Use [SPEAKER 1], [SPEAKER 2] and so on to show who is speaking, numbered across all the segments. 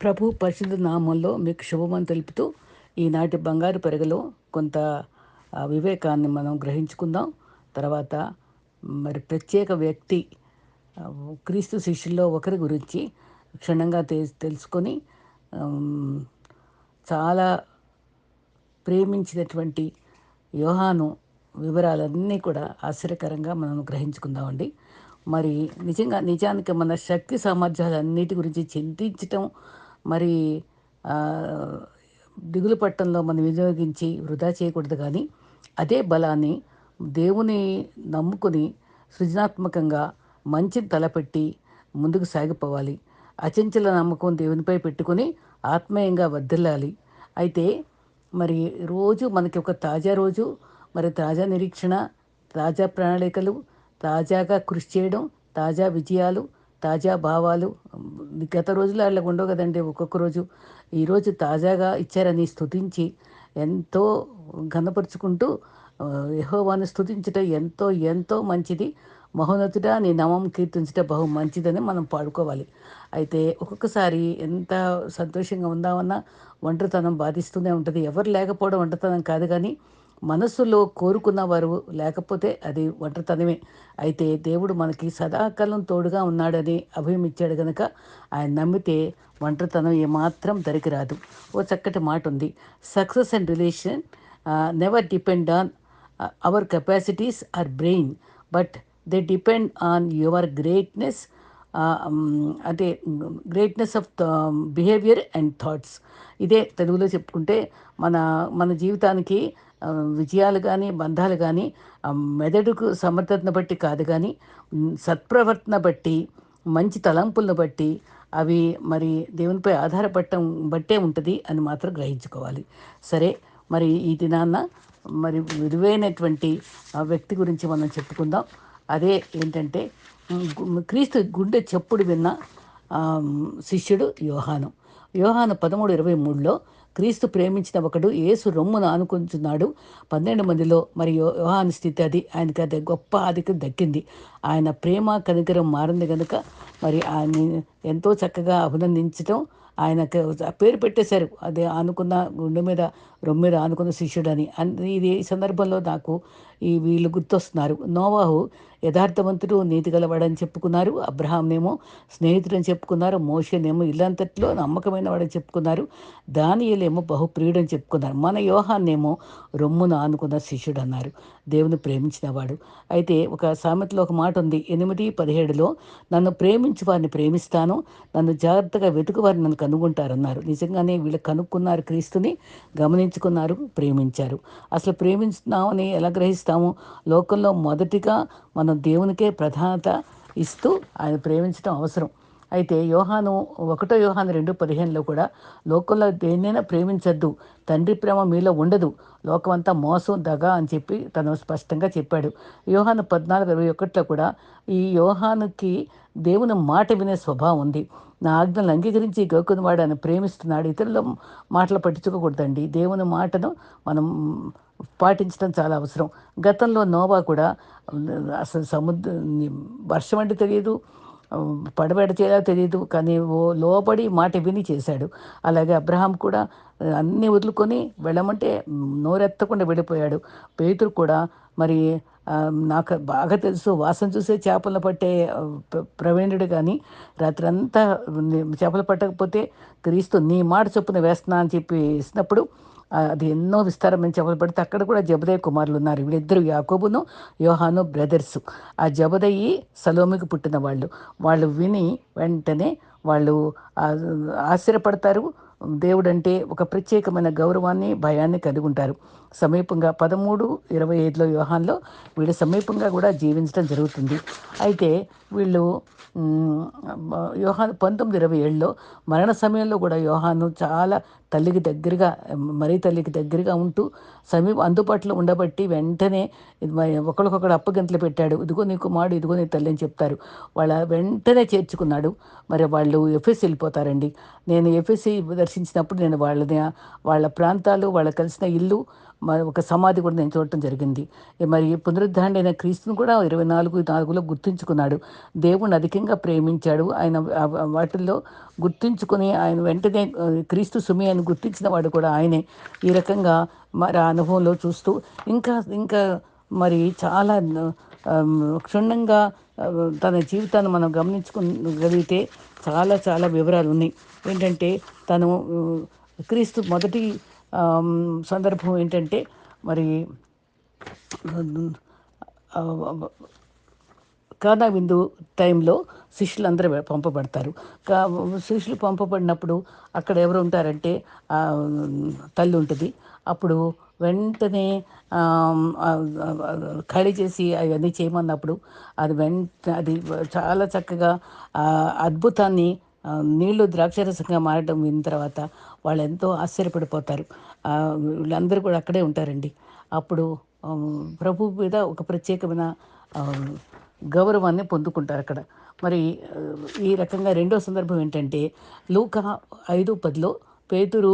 [SPEAKER 1] ప్రభు పరిశుద్ధ నామంలో మీకు శుభమని తెలుపుతూ ఈనాటి బంగారు పెరగలో కొంత వివేకాన్ని మనం గ్రహించుకుందాం. తర్వాత మరి ప్రత్యేక వ్యక్తి క్రీస్తు శిష్యుల్లో ఒకరి గురించి క్షుణ్ణంగా తె తెలుసుకొని చాలా ప్రేమించినటువంటి యోహాను వివరాలన్నీ కూడా ఆశ్చర్యకరంగా మనం గ్రహించుకుందామండి. మరి నిజంగా నిజానికి మన శక్తి సామర్థ్యాలన్నిటి గురించి చింతించటం మరి దిగులు పట్టంలో మనం వినియోగించి వృధా చేయకూడదు కానీ అదే బలాన్ని దేవుని నమ్ముకొని సృజనాత్మకంగా మంచిని తలపెట్టి ముందుకు సాగిపోవాలి. అచంచల నమ్మకం దేవునిపై పెట్టుకొని ఆత్మీయంగా వర్ధిల్లాలి. అయితే మరి రోజు మనకి ఒక తాజా రోజు మరి తాజా నిరీక్షణ తాజా ప్రణాళికలు తాజాగా కృషి చేయడం తాజా విజయాలు తాజా భావాలు. గత రోజులు అలా ఉండవు కదండి. ఒక్కొక్క రోజు ఈరోజు తాజాగా ఇచ్చారని స్థుతించి ఎంతో ఘనపరుచుకుంటూ యహోవాన్ని స్థుతించటం ఎంతో ఎంతో మంచిది. మహోన్నతుడా నీ నామం కీర్తించటం బహు మంచిదని మనం పాడుకోవాలి. అయితే ఒక్కొక్కసారి ఎంత సంతోషంగా ఉందామన్నా ఒంటరితనం బాధిస్తూనే ఉంటుంది. ఎవరు లేకపోవడం ఒంటరితనం కాదు కానీ మనస్సులో కోరుకున్న వారు లేకపోతే అది ఒంటరితనమే. అయితే దేవుడు మనకి సదాకాలం తోడుగా ఉన్నాడని అభయం ఇచ్చాడు కనుక ఆయన నమ్మితే ఒంటరితనం ఏమాత్రం దరికి రాదు ఓ చక్కటి మాట ఉంది. Success and relation never depend on our capacities or brain but they depend on your greatness అంటే greatness of behaviour and thoughts. ఇదే తెలుగులో చెప్పుకుంటే మన మన జీవితానికి విజయాలు కానీ బంధాలు కానీ మెదడుకు సమర్థతను బట్టి కాదు కానీ సత్ప్రవర్తన బట్టి మంచి తలంపులను బట్టి అవి మరి దేవునిపై ఆధారపడటం బట్టే ఉంటుంది అని మాత్రం గ్రహించుకోవాలి. సరే మరి ఈ దినాన్న మరి విలువైనటువంటి వ్యక్తి గురించి మనం చెప్పుకుందాం. అదే ఏంటంటే క్రీస్తు గుండె చెప్పుడు విన్న శిష్యుడు యోహాను. యోహాను పదమూడు ఇరవై మూడులో క్రీస్తు ప్రేమించిన ఒకడు యేసు రొమ్మును ఆనుకుంటున్నాడు. పన్నెండు మందిలో మరి యో- యోహాను స్థితి అది. ఆయనకి అది గొప్ప ఆధిక్యం దక్కింది. ఆయన ప్రేమ కనికరం మారింది కనుక మరి ఆయన ఎంతో చక్కగా అభినందించడం ఆయనకు పేరు పెట్టేశారు. అదే అనుకున్న గుండె మీద రొమ్ము అనుకున్న శిష్యుడని. ఇది ఈ సందర్భంలో నాకు ఈ వీళ్ళు గుర్తొస్తున్నారు. నోవాహు యథార్థవంతుడు నీతి గలవాడని చెప్పుకున్నారు. అబ్రహాంనేమో స్నేహితుడని చెప్పుకున్నారు. మోషనేమో ఇల్లంతట్లో నమ్మకమైన వాడని చెప్పుకున్నారు. దానియలేమో బహుప్రియుడని చెప్పుకున్నారు. మన యోహాన్నేమో రొమ్మును ఆనుకున్న శిష్యుడు అన్నారు దేవుని ప్రేమించినవాడు. అయితే ఒక సామెతలో ఒక మాట ఉంది. ఎనిమిది పదిహేడులో నన్ను ప్రేమించి వారిని ప్రేమిస్తాను. నన్ను జాగ్రత్తగా వెతుకు వారిని నన్ను కనుగొంటారన్నారు. నిజంగానే వీళ్ళు కనుక్కున్నారు క్రీస్తుని. నిర్ణయించుకున్నారు ప్రేమించారు. అసలు ప్రేమిస్తున్నామని ఎలా గ్రహిస్తాము? లోకంలో మొదటిగా మనం దేవునికే ప్రధానత ఇస్తూ ఆయన ప్రేమించడం అవసరం. అయితే యోహాను ఒకటో యోహాను రెండు పదిహేనులో కూడా లోకంలో దేన్నైనా ప్రేమించద్దు. తండ్రి ప్రేమ మీలో ఉండదు. లోకమంతా మోసం దగ అని చెప్పి తను స్పష్టంగా చెప్పాడు. యోహాను పద్నాలుగు ఇరవై ఒకటిలో కూడా ఈ యోహానుకి దేవుని మాట వినే స్వభావం ఉంది. నా ఆజ్ఞలను అంగీకరించి గౌకుని వాడు ఆయన ప్రేమిస్తున్నాడు. ఇతరుల మాటలు పట్టించుకోకూడదండి. దేవుని మాటను మనం పాటించడం చాలా అవసరం. గతంలో నోవా కూడా అసలు సముద్ర వర్షం అంటే తెలియదు. పడబెడ తెలియదు కానీ ఓ లోబడి మాట విని చేశాడు. అలాగే అబ్రహాం కూడా అన్నీ వదులుకొని వెళ్ళమంటే నోరెత్తకుండా వెళ్ళిపోయాడు. పేతురు కూడా మరి నాకు బాగా తెలుసు వాసన చూసే చేపలు పట్టే ప్ర- ప్రవీణుడు కానీ రాత్రంతా చేపలు పట్టకపోతే క్రీస్తు నీ మాట చొప్పున వేస్తున్నా అని చెప్పి ఇచ్చినప్పుడు అది ఎన్నో విస్తారమని చెప్పబడితే అక్కడ కూడా జబదయ్య కుమారులు ఉన్నారు వీళ్ళిద్దరు యాకోబును యోహాను బ్రదర్స్. ఆ జబదయ్యి సలోమికి పుట్టిన వాళ్ళు. వాళ్ళు విని వెంటనే వాళ్ళు ఆశ్చర్యపడతారు. దేవుడంటే ఒక ప్రత్యేకమైన గౌరవాన్ని భయాన్ని కలిగి ఉంటారు. సమీపంగా పదమూడు ఇరవై ఐదులో వివాహంలో వీళ్ళు సమీపంగా కూడా జీవించడం జరుగుతుంది. అయితే వీళ్ళు మ్, యోహాను పంతొమ్మిది ఇరవై ఏడులో మరణ సమయంలో కూడా యోహాను చాలా తల్లికి దగ్గరగా మరీ తల్లికి దగ్గరగా ఉంటూ సమీప అందుబాటులో ఉండబట్టి వెంటనే ఒకరికొకడు అప్పగింతలు పెట్టాడు. ఇదిగో నీ కుమారుడు ఇదిగో నీ తల్లి అని చెప్తారు. వాళ్ళ వెంటనే చేర్చుకున్నాడు. మరి వాళ్ళు ఎఫ్ఎస్ వెళ్ళిపోతారండి. నేను ఎఫ్ఎస్సి దర్శించినప్పుడు నేను వాళ్ళని వాళ్ళ ప్రాంతాలు వాళ్ళ కలిసిన ఇల్లు మరి ఒక సమాధి కూడా నేను చూడటం జరిగింది. మరి పునరుద్ధరణైన క్రీస్తుని కూడా ఇరవై నాలుగు నాలుగులో గుర్తుంచుకున్నాడు. దేవుణ్ణి అధికంగా ప్రేమించాడు. ఆయన వాటిల్లో గుర్తుంచుకుని ఆయన వెంటనే క్రీస్తు సుమి అని గుర్తించిన వాడు కూడా ఆయనే. ఈ రకంగా మరి ఆ అనుభవంలో చూస్తూ ఇంకా ఇంకా మరి చాలా క్షుణ్ణంగా తన జీవితాన్ని మనం గమనించుకోగలిగితే చాలా చాలా వివరాలు ఉన్నాయి. ఏంటంటే తను క్రీస్తు మొదటి సందర్భం ఏంటంటే మరి కాదా కానా విందు టైంలో శిష్యులు అందరూ పంపబడతారు. కా శిష్యులు పంపబడినప్పుడు అక్కడ ఎవరు ఉంటారంటే తల్లి ఉంటుంది. అప్పుడు వెంటనే ఖాళీ చేసి అవన్నీ చేయమన్నప్పుడు అది వెంట అది చాలా చక్కగా అద్భుతాన్ని నీళ్ళు ద్రాక్షరసంగా మారడం విన్న తర్వాత వాళ్ళు ఎంతో ఆశ్చర్యపడిపోతారు. వీళ్ళందరూ కూడా అక్కడే ఉంటారండి. అప్పుడు ప్రభు మీద ఒక ప్రత్యేకమైన గౌరవాన్ని పొందుకుంటారు అక్కడ. మరి ఈ రకంగా రెండో సందర్భం ఏంటంటే లూక ఐదు పదిలో పేతురు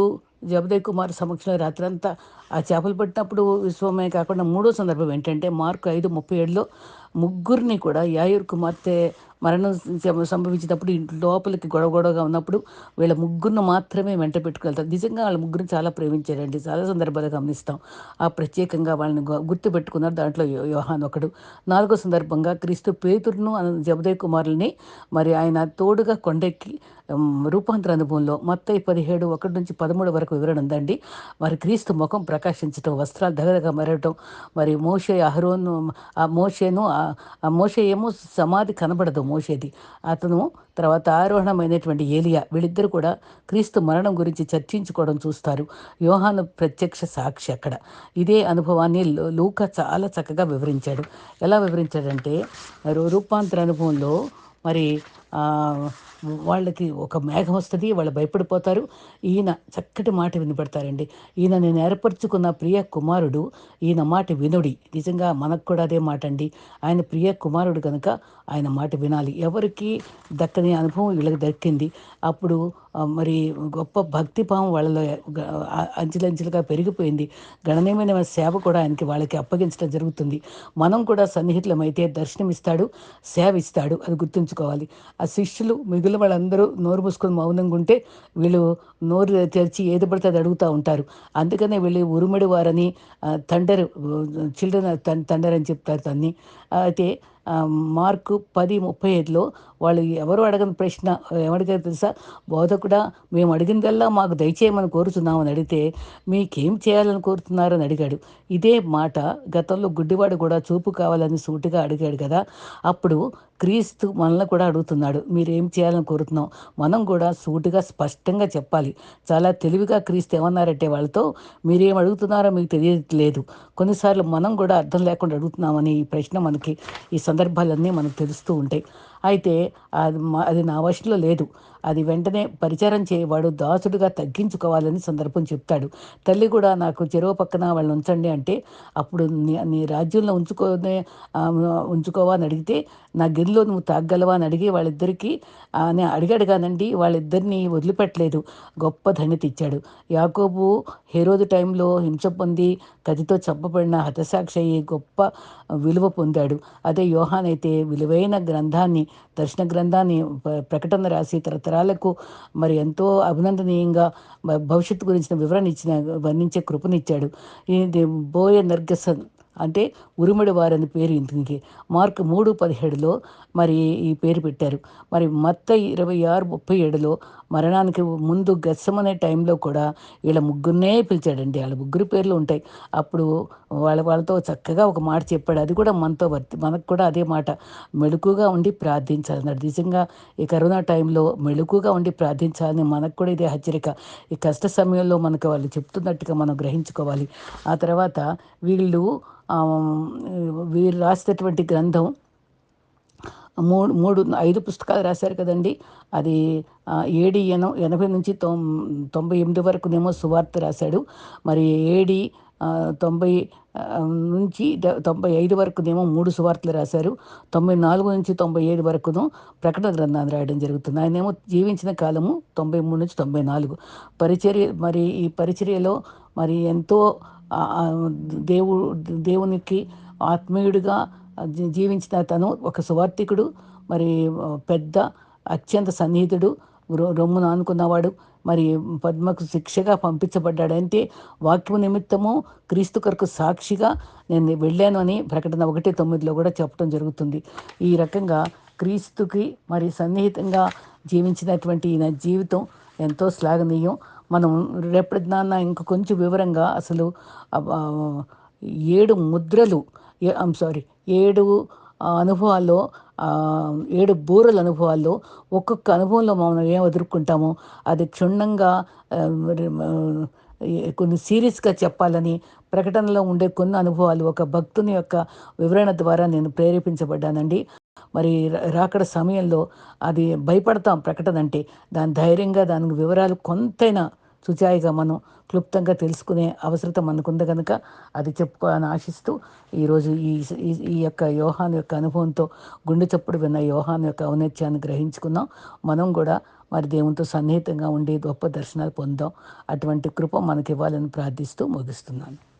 [SPEAKER 1] జబదే కుమార్ సమక్షంలో రాత్రంతా ఆ చేపలు పట్టినప్పుడు విశ్వమే కాకుండా మూడో సందర్భం ఏంటంటే మార్కు ఐదు ముప్పై ఏడులో ముగ్గురిని కూడా యాయూర్ కుమార్తె మరణం సంభవించినప్పుడు ఇంటి లోపలికి గొడవ గొడవగా ఉన్నప్పుడు వీళ్ళ ముగ్గురిని మాత్రమే వెంట పెట్టుకెళ్తారు. నిజంగా వాళ్ళ ముగ్గురిని చాలా ప్రేమించారండి. చాలా సందర్భాలు గమనిస్తాం. ఆ ప్రత్యేకంగా వాళ్ళని గుర్తు పెట్టుకున్నారు దాంట్లో యో- యోహాన్ ఒకడు. నాలుగో సందర్భంగా క్రీస్తు పేతురును జబదయ్ కుమారుల్ని మరి ఆయన తోడుగా కొండెక్కి రూపాంతర అనుభవంలో మొత్తం పదిహేడు ఒకటి నుంచి పదమూడు వరకు వివరణ ఉందండి. మరి క్రీస్తు ముఖం ప్రకాశించటం వస్త్రాలు దగ్గరగా మరగటం. మరి మోషే అహరోను ఆ మోషేను ఆ- మోషే ఏమో సమాధి కనబడదు మోషేది. అతను తర్వాత ఆరోహణమైనటువంటి ఏలియా వీళ్ళిద్దరు కూడా క్రీస్తు మరణం గురించి చర్చించుకోవడం చూస్తారు. యోహాను ప్రత్యక్ష సాక్షి అక్కడ. ఇదే అనుభవాన్ని లూక చాలా చక్కగా వివరించాడు. ఎలా వివరించాడంటే రూపాంతర అనుభవంలో మరి వాళ్ళకి ఒక మేఘం వస్తుంది వాళ్ళు భయపడిపోతారు. ఈయన చక్కటి మాట వినపడతారండి. ఈయన నేను ఏర్పరచుకున్న ప్రియ కుమారుడు ఈయన మాట వినుడి. నిజంగా మనకు కూడా అదే మాట అండి ఆయన ప్రియ కుమారుడు కనుక ఆయన మాట వినాలి. ఎవరికి దక్కని అనుభవం వీళ్ళకి దక్కింది. అప్పుడు మరి గొప్ప భక్తి భావం వాళ్ళలో గ- అంచెలంచెలుగా పెరిగిపోయింది. గణనీయమైన సేవ కూడా ఆయనకి వాళ్ళకి అప్పగించడం జరుగుతుంది. మనం కూడా సన్నిహితులమైతే దర్శనమిస్తాడు సేవ ఇస్తాడు అది గుర్తుంచుకోవాలి. ఆ శిష్యులు మిగులు మిగిలిన వాళ్ళందరూ నోరు మూసుకొని మౌనంగా ఉంటే వీళ్ళు నోరు తెరిచి ఏది పడితే అది అడుగుతూ ఉంటారు. అందుకనే వీళ్ళు ఉరుమడి వారని తండరు చిల్డ్రన్ తండర్ అని చెప్తారు దాన్ని అయితే మార్కు పది ముప్పై ఐదులో వాళ్ళు ఎవరు అడగని ప్రశ్న ఏమడిగారు తెలుసా? బోధకుడా మేము అడిగిందల్లా మాకు దయచేయమని కోరుతున్నామని అడిగితే మీకేం చేయాలని కోరుతున్నారని అడిగాడు. ఇదే మాట గతంలో గుడ్డివాడు కూడా చూపు కావాలని సూటిగా అడిగాడు కదా. అప్పుడు క్రీస్తు మనల్ని కూడా అడుగుతున్నాడు మీరేం చేయాలని కోరుతున్నాం మనం కూడా సూటిగా స్పష్టంగా చెప్పాలి. చాలా తెలివిగా క్రీస్తు ఏమన్నారంటే వాళ్ళతో మీరేం అడుగుతున్నారో మీకు తెలియట్లేదు. కొన్నిసార్లు మనం కూడా అర్థం లేకుండా అడుగుతున్నామని ఈ ప్రశ్న మనకి ఈ సందర్భాలన్నీ మనకు తెలుస్తూ ఉంటాయి. అయితే అది మా- అది నా వశంలో లేదు. అది వెంటనే పరిచారం చేయవాడు దాసుడుగా తగ్గించుకోవాలని సందర్భం చెప్తాడు. తల్లి కూడా నాకు చెరువు పక్కన వాళ్ళని ఉంచండి అంటే అప్పుడు నీ నీ రాజ్యంలో ఉంచుకోనే ఉంచుకోవా అని అడిగితే నా గిన్నెలో నువ్వు తాగలవా అని అడిగి వాళ్ళిద్దరికీ నేను అని అడిగాడు కానండి వాళ్ళిద్దరిని వదిలిపెట్టలేదు. గొప్ప ధన్యత ఇచ్చాడు. యాకోబు హేరోదు టైంలో హింస పొంది కదితో చంపబడిన హతసాక్షి అయ్యి గొప్ప విలువ పొందాడు. అదే యోహాన్ అయితే విలువైన గ్రంథాన్ని దర్శన గ్రంథాన్ని ప్రకటన రాసి తరతరాలకు మరి ఎంతో అభినందనీయంగా భవిష్యత్తు గురించిన వివరణ ఇచ్చిన వర్ణించే కృపనిచ్చాడు. ఇది బోయ నర్గసన్ అంటే ఉరుముడి వారని పేరు ఇంటికి. మార్క్ మూడు పదిహేడులో మరి ఈ పేరు పెట్టారు. మరి మత్త ఇరవై ఆరు ముప్పై ఏడులో మరణానికి ముందు గస్సమనే టైంలో కూడా వీళ్ళ ముగ్గురినే పిలిచాడండి. వాళ్ళ ముగ్గురు పేర్లు ఉంటాయి. అప్పుడు వాళ్ళ వాళ్ళతో చక్కగా ఒక మాట చెప్పాడు. అది కూడా మనతో వర్తి మనకు కూడా అదే మాట. మెళుకుగా ఉండి ప్రార్థించాలన్నాడు నిజంగా ఈ కరోనా టైంలో మెళుకుగా ఉండి ప్రార్థించాలని మనకు కూడా ఇదే హెచ్చరిక. ఈ కష్ట సమయంలో మనకు వాళ్ళు చెప్తున్నట్టుగా మనం గ్రహించుకోవాలి. ఆ తర్వాత వీళ్ళు వీరు రాసినటువంటి గ్రంథం మూడు మూడు ఐదు పుస్తకాలు రాశారు కదండి. అది ఏడి ఎన ఎనభై నుంచి తొం తొంభై ఎనిమిది వరకునేమో సువార్త రాశాడు. మరి ఏడి తొంభై నుంచి తొంభై ఐదు వరకునేమో మూడు సువార్తలు రాశారు. తొంభై నాలుగు నుంచి తొంభై ఏడు వరకును ప్రకటన గ్రంథాన్ని రాయడం జరుగుతుంది. ఆయనేమో జీవించిన కాలము తొంభై మూడు నుంచి తొంభై నాలుగు. పరిచర్య మరి ఈ పరిచర్యలో మరి ఎంతో దేవు దేవునికి ఆత్మీయుడిగా జీవించిన తను ఒక సువార్థికుడు మరి పెద్ద అత్యంత సన్నిహితుడు రొ- రొమ్మును ఆనుకున్నవాడు మరి పద్మకు శిక్షగా పంపించబడ్డాడు అంటే వాక్యం నిమిత్తము క్రీస్తు కొరకు సాక్షిగా నేను వెళ్ళాను అని ప్రకటన ఒకటి తొమ్మిదిలో కూడా చెప్పడం జరుగుతుంది. ఈ రకంగా క్రీస్తుకి మరి సన్నిహితంగా జీవించినటువంటి ఈయన జీవితం ఎంతో శ్లాఘనీయం. మనం రేపటి నాన్న ఇంక కొంచెం వివరంగా అసలు ఏడు ముద్రలు ఐమ్ సారీ ఏడు అనుభవాల్లో ఏడు బూరల అనుభవాల్లో ఒక్కొక్క అనుభవంలో మనం ఏం ఎదుర్కొంటామో అది క్షుణ్ణంగా కొన్ని సీరియస్గా చెప్పాలని ప్రకటనలో ఉండే కొన్ని అనుభవాలు ఒక భక్తుని యొక్క వివరణ ద్వారా నేను ప్రేరేపించబడ్డానండి. మరి రా- రాకడ సమయంలో అది భయపడతాం ప్రకటన అంటే. దాని ధైర్యంగా దానికి వివరాలు కొంతైనా సుచాయిగా మనం క్లుప్తంగా తెలుసుకునే అవసరత మనకుంది కనుక అది చెప్పుకోవాలని ఆశిస్తూ ఈరోజు ఈ ఈ- ఈ యొక్క యోహాన్ యొక్క అనుభవంతో గుండె చప్పుడు విన్న యోహాన్ యొక్క ఔన్నత్యాన్ని గ్రహించుకున్నాం. మనం కూడా మరి దేవునితో సన్నిహితంగా ఉండి గొప్ప దర్శనాలు పొందాం. అటువంటి కృప మనకి ఇవ్వాలని ప్రార్థిస్తూ ముగిస్తున్నాను.